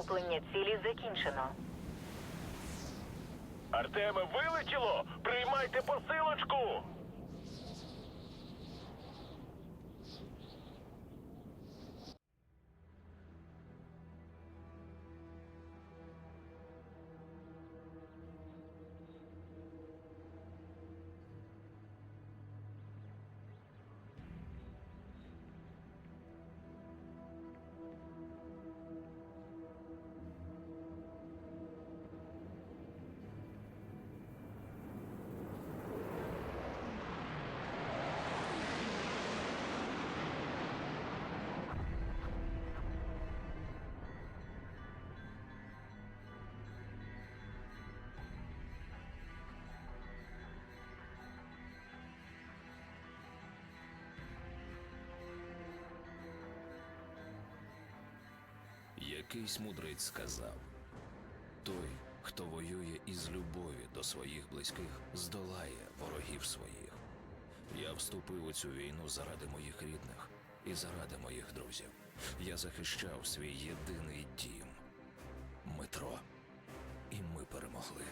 Захоплення цілі закінчено. Артеме, вилетіло! Приймайте посилочку! Якийсь мудрець сказав: той, хто воює із любові до своїх близьких, здолає ворогів своїх. Я вступив у цю війну заради моїх рідних і заради моїх друзів. Я захищав свій єдиний дім метро. І ми перемогли.